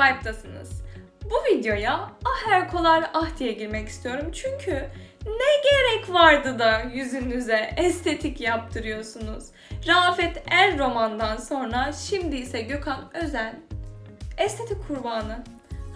MacVibe'dasınız. Bu videoya ah Erkolar ah diye girmek istiyorum çünkü ne gerek vardı da yüzünüze estetik yaptırıyorsunuz? Rafet El romandan sonra şimdi ise Gökhan Özen estetik kurbanı.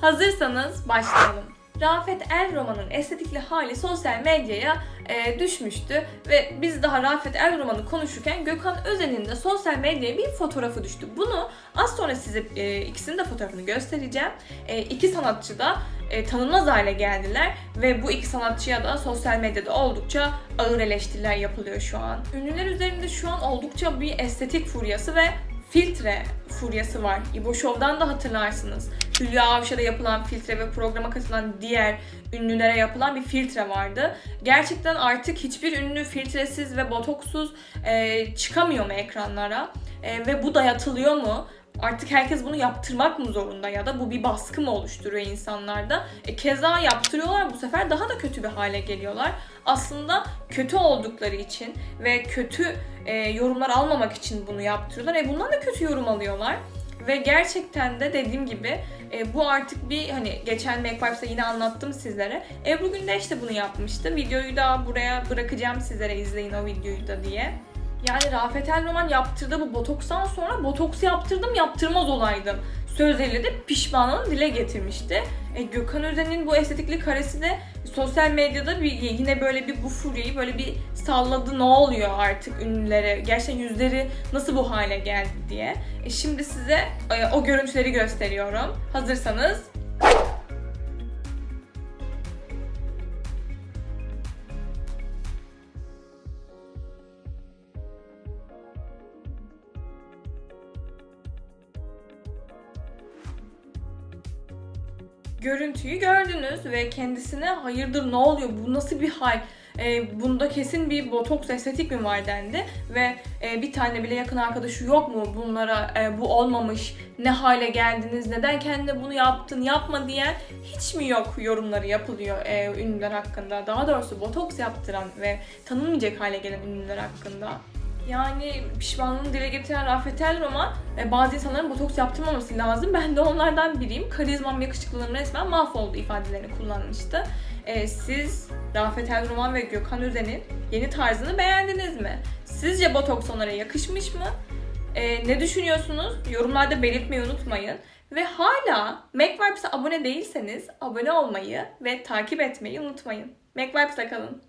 Hazırsanız başlayalım. Rafet El romanın estetikli hali sosyal medyaya e, düşmüştü ve biz daha Rafet El romanı konuşurken Gökhan Özen'in de sosyal medyaya bir fotoğrafı düştü. Bunu az sonra size e, ikisinin de fotoğrafını göstereceğim. E, iki sanatçı da e, tanınmaz hale geldiler ve bu iki sanatçıya da sosyal medyada oldukça ağır eleştiriler yapılıyor şu an. Ünlüler üzerinde şu an oldukça bir estetik furyası ve filtre furyası var. İbo Show'dan da hatırlarsınız. Hülya Avşar'a yapılan filtre ve programa katılan diğer ünlülere yapılan bir filtre vardı. Gerçekten artık hiçbir ünlü filtresiz ve botoksuz e, çıkamıyor mu ekranlara? E, ve bu dayatılıyor mu? Artık herkes bunu yaptırmak mı zorunda ya da bu bir baskı mı oluşturuyor insanlarda? E, keza yaptırıyorlar bu sefer daha da kötü bir hale geliyorlar. Aslında kötü oldukları için ve kötü e, yorumlar almamak için bunu yaptırıyorlar. E bundan da kötü yorum alıyorlar. Ve gerçekten de dediğim gibi e, bu artık bir hani geçen MacVibes'te yine anlattım sizlere. Ebru Gündeş de bunu yapmıştı. Videoyu da buraya bırakacağım sizlere izleyin o videoyu da diye. Yani Rafet El Roman yaptırdığı bu botokstan sonra botoks yaptırdım yaptırmaz olaydım. Sözleriyle de pişmanlığını dile getirmişti. E, Gökhan Özen'in bu estetikli karesi de sosyal medyada bir, yine böyle bir bu furyayı böyle bir salladı ne oluyor artık ünlülere gerçekten yüzleri nasıl bu hale geldi diye. E, şimdi size e, o görüntüleri gösteriyorum. Hazırsanız görüntüyü gördünüz ve kendisine hayırdır ne oluyor? Bu nasıl bir hal? E, bunda kesin bir botoks estetik mi var dendi ve e, bir tane bile yakın arkadaşı yok mu? Bunlara e, bu olmamış ne hale geldiniz? Neden kendine bunu yaptın yapma diyen hiç mi yok yorumları yapılıyor e, ünlüler hakkında? Daha doğrusu botoks yaptıran ve tanınmayacak hale gelen ünlüler hakkında. Yani pişmanlığını dile getiren Rafet El Roman e, bazı insanların botoks yaptırmaması lazım. Ben de onlardan biriyim. Karizmam, yakışıklılığım resmen mahvoldu ifadelerini kullanmıştı. E, siz Rafet El Roman ve Gökhan Özen'in yeni tarzını beğendiniz mi? Sizce botoks onlara yakışmış mı? E, ne düşünüyorsunuz? Yorumlarda belirtmeyi unutmayın. Ve hala MacVibes'a abone değilseniz abone olmayı ve takip etmeyi unutmayın. MacVibes'la kalın.